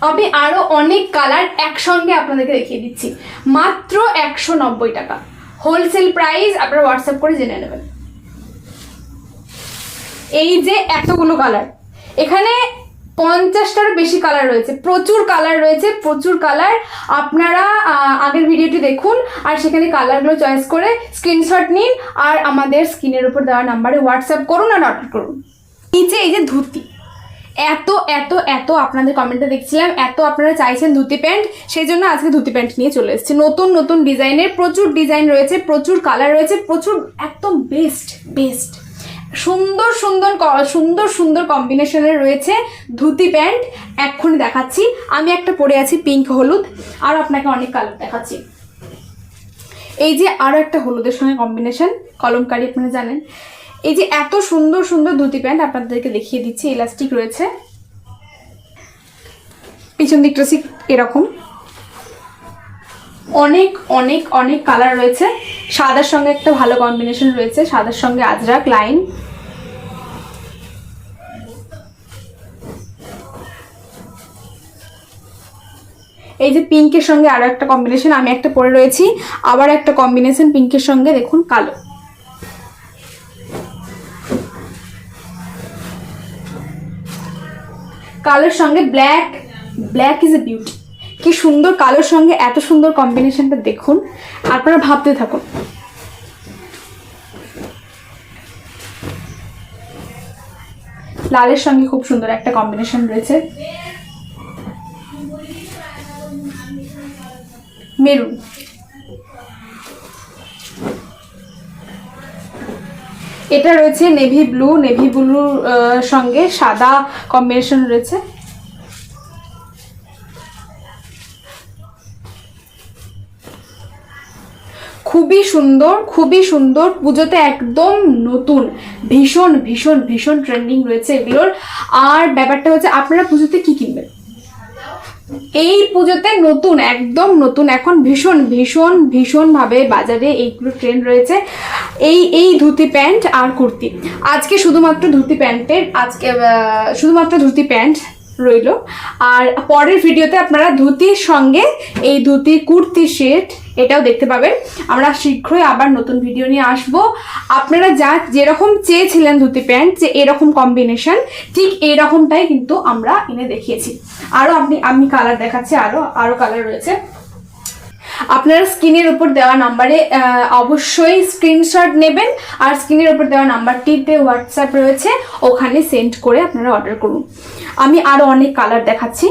আমি আরও অনেক কালার একসঙ্গে আপনাদেরকে দেখিয়ে দিচ্ছি। মাত্র একশো নব্বই টাকা। হোলসেল প্রাইস আপনারা হোয়াটসঅ্যাপ করে জেনে নেবেন। এই যে এতগুলো কালার। এখানে পঞ্চাশটারও বেশি কালার রয়েছে। প্রচুর কালার রয়েছে, প্রচুর কালার। আপনারা আগের ভিডিওটি দেখুন আর সেখানে কালারগুলো চয়েস করে স্ক্রিনশট নিন আর আমাদের স্ক্রিনের উপর দেওয়া নাম্বারে হোয়াটসঅ্যাপ করুন আর অর্ডার করুন। নিচে এই যে ধুতি। এত এত এত আপনাদের কমেন্টে দেখছিলাম, এত আপনারা চাইছেন ধুতি প্যান্ট সেই জন্য আজকে ধুতি প্যান্ট নিয়ে চলে এসেছি। নতুন নতুন ডিজাইনের, প্রচুর ডিজাইন রয়েছে, প্রচুর কালার রয়েছে, প্রচুর একদম বেস্ট বেস্ট সুন্দর সুন্দর সুন্দর সুন্দর কম্বিনেশনের রয়েছে ধুতি প্যান্ট। এক্ষুনি দেখাচ্ছি। আমি একটা পরে আছি পিঙ্ক হলুদ, আর আপনাকে অনেক কালার দেখাচ্ছি। এই যে আরও একটা হলুদের সঙ্গে কম্বিনেশন কলমকারি আপনারা জানেন। এই যে এত সুন্দর সুন্দর ধুতি প্যান্ট আপনাদেরকে দেখিয়ে দিচ্ছি, ইলাস্টিক রয়েছে। পিছন দিকটা ঠিক এরকম। অনেক অনেক অনেক কালার রয়েছে। সাদার সঙ্গে একটা ভালো কম্বিনেশন রয়েছে। সাদার সঙ্গে আজরাক লাইন এই যে পিঙ্কের সঙ্গে আরও একটা কম্বিনেশন আমি একটা পরে রয়েছি। আবার একটা কম্বিনেশন পিঙ্কের সঙ্গে, দেখুন, কালো। কালোর সঙ্গে black black is a beauty কি সুন্দর কালোর সঙ্গে এত সুন্দর কম্বিনেশনটা দেখুন, আপনারা ভাবতে থাকুন। লালের সঙ্গে খুব সুন্দর একটা কম্বিনেশন রয়েছে। মেরুন। এটা রয়েছে নেভি ব্লু, নেভি ব্লুর সঙ্গে সাদা কম্বিনেশন রয়েছে। খুবই সুন্দর খুবই সুন্দর, পুজোতে একদম নতুন, ভীষণ ভীষণ ভীষণ ট্রেন্ডিং রয়েছে এগুলোর। আর ব্যাপারটা হচ্ছে, আপনারা পুজোতে কি কিনবেন? এই পুজোতে নতুন, একদম নতুন, এখন ভীষণ ভীষণ, ভীষণভাবে বাজারে এইগুলো ট্রেন্ড রয়েছে। এই এই ধুতি প্যান্ট আর কুর্তি। আজকে শুধুমাত্র ধুতি প্যান্টের, আজকে শুধুমাত্র ধুতি প্যান্ট রইল। আর পরের ভিডিওতে আপনারা ধুতির সঙ্গে এই ধুতি কুর্তি সেট এটাও দেখতে পাবেন। আমরা শীঘ্রই আবার নতুন ভিডিও নিয়ে আসব। আপনারা যা যেরকম চেয়েছিলেন ধুতি প্যান্ট, যে এরকম কম্বিনেশন ঠিক এরকমটাই কিন্তু আমরা এনে দেখিয়েছি। আরও আপনি, আমি কালার দেখাচ্ছি আরও আরও কালার রয়েছে। আপনারা স্ক্রিনের উপর দেওয়া নাম্বারে অবশ্যই স্ক্রিনশট নেবেন আর স্ক্রিনের উপর দেওয়া নাম্বারটিতে হোয়াটসঅ্যাপ রয়েছে, ওখানে সেন্ড করে আপনারা অর্ডার করুন। আমি আরও অনেক কালার দেখাচ্ছি।